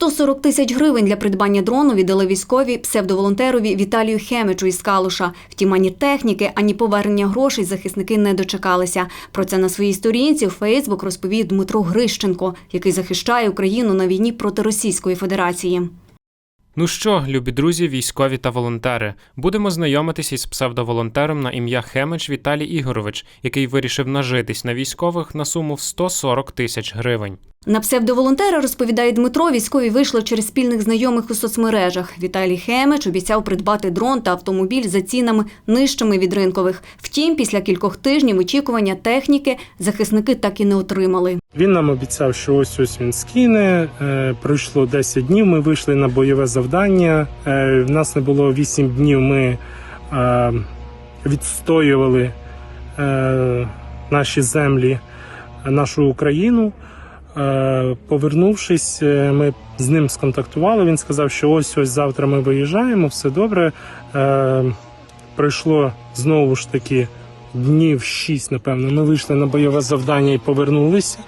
140 тисяч гривень для придбання дрону віддали військові псевдоволонтерові Віталію Хемичу із Калуша. Втім, ані техніки, ані повернення грошей захисники не дочекалися. Про це на своїй сторінці у Фейсбук розповів Дмитро Грищенко, який захищає Україну на війні проти Російської Федерації. Ну що, любі друзі, військові та волонтери, будемо знайомитися із псевдоволонтером на ім'я Хемич Віталій Ігорович, який вирішив нажитись на військових на суму в 140 тисяч гривень. На псевдоволонтера, розповідає Дмитро, військові вийшли через спільних знайомих у соцмережах. Віталій Хемич обіцяв придбати дрон та автомобіль за цінами нижчими від ринкових. Втім, після кількох тижнів очікування техніки захисники так і не отримали. Він нам обіцяв, що ось ось він скине. Е, пройшло 10 днів. Ми вийшли на бойове завдання. Е, в нас не було 8 днів. Ми е, відстоювали наші землі, нашу Україну. Е, повернувшись, е, ми з ним сконтактували. Він сказав, що ось ось завтра ми виїжджаємо, все добре. Е, пройшло знову ж таки днів 6, напевно. Ми вийшли на бойове завдання і повернулися.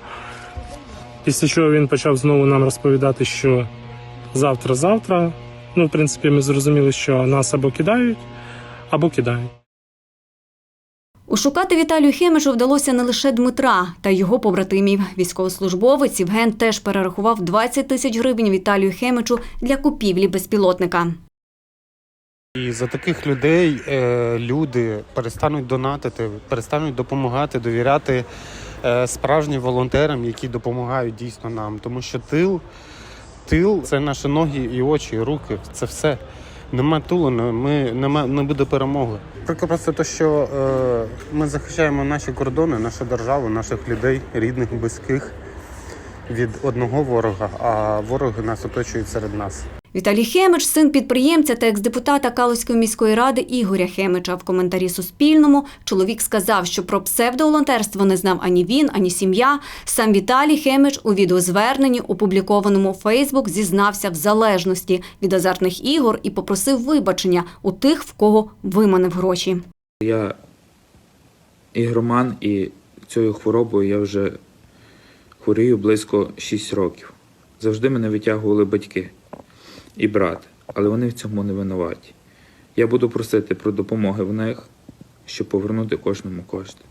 Після чого він почав знову нам розповідати, що завтра-завтра. Ну, в принципі, ми зрозуміли, що нас або кидають, або кидають. Ушукати Віталію Хемичу вдалося не лише Дмитра та його побратимів. Військовослужбовець Євген теж перерахував 20 тисяч гривень Віталію Хемичу для купівлі безпілотника. І за таких людей е, люди перестануть донатити, перестануть допомагати, довіряти е, справжнім волонтерам, які допомагають дійсно нам. Тому що тил, тил це наші ноги і очі, і руки. Це все. Нема тулу, ми нема, не буде перемоги. Тільки просто те, що е, ми захищаємо наші кордони, нашу державу, наших людей, рідних, близьких від одного ворога, а вороги нас оточують серед нас. Віталій Хемич, син підприємця та екс-депутата Калузької міської ради Ігоря Хемича. В коментарі Суспільному чоловік сказав, що про псевдоволонтерство не знав ані він, ані сім'я. Сам Віталій Хемич у відеозверненні, опублікованому у Фейсбук, зізнався в залежності від азартних ігор і попросив вибачення у тих, в кого виманив гроші. Я ігроман, і цією хворобою я вже хворію близько 6 років. Завжди мене витягували батьки і брат, але вони в цьому не винуваті. Я буду просити про допомоги в них, щоб повернути кожному кошти.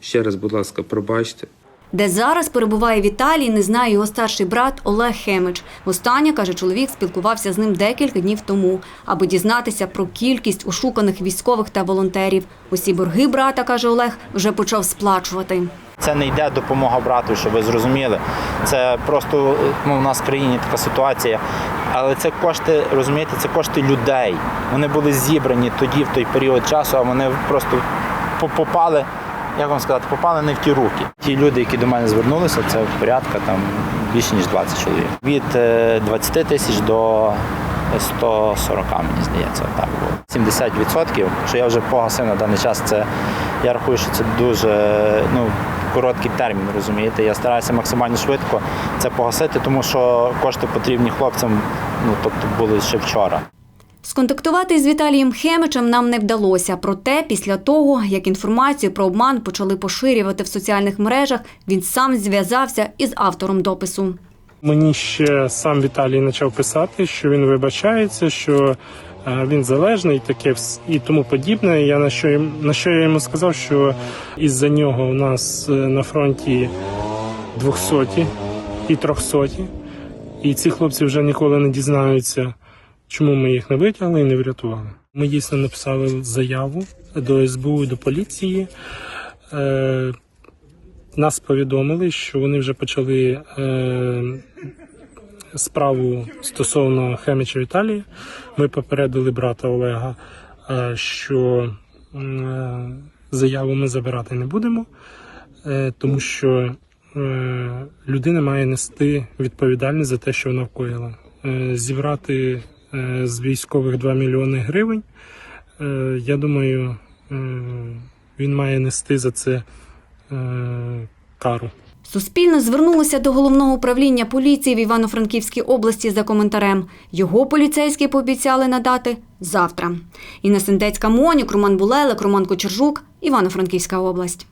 Ще раз, будь ласка, пробачте. Де зараз перебуває Віталій, не знає його старший брат Олег Хемич. Востаннє, каже чоловік, спілкувався з ним декілька днів тому, аби дізнатися про кількість ошуканих військових та волонтерів. Усі борги брата, каже Олег, вже почав сплачувати. Це не йде допомога брату, щоб ви зрозуміли. Це просто ну, у нас в країні така ситуація. Але це кошти, розумієте, це кошти людей. Вони були зібрані тоді, в той період часу, а вони просто попали, як вам сказати, попали не в ті руки. Ті люди, які до мене звернулися, це порядка там більше ніж 20 чоловік. Від е, 20 тисяч до 140, мені здається, так було. 70%, що я вже погасив на даний час, це я рахую, що це дуже ну, короткий термін, розумієте. Я стараюся максимально швидко це погасити, тому що кошти потрібні хлопцям, ну тобто були ще вчора. Сконтактувати з Віталієм Хемичем нам не вдалося. Проте, після того, як інформацію про обман почали поширювати в соціальних мережах, він сам зв'язався із автором допису. Мені ще сам Віталій почав писати, що він вибачається, що він залежний, таке і тому подібне. Я на що на що я йому сказав, що із-за нього у нас е, на фронті 200 і 300, і ці хлопці вже ніколи не дізнаються, чому ми їх не витягли і не врятували. Ми дійсно написали заяву до СБУ і до поліції. Е, нас повідомили, що вони вже почали е, справу стосовно Хеміча Віталія. Ми попередили брата Олега, е, що е, заяву ми забирати не будемо, е, тому що людина має нести відповідальність за те, що вона вкоїла. Зібрати з військових 2 мільйони гривень. Я думаю, він має нести за це кару. Суспільне звернулося до головного управління поліції в Івано-Франківській області за коментарем. Його поліцейські пообіцяли надати завтра. Інна Сендецька Монік, Роман Булелик, Роман Кочержук, Івано-Франківська область.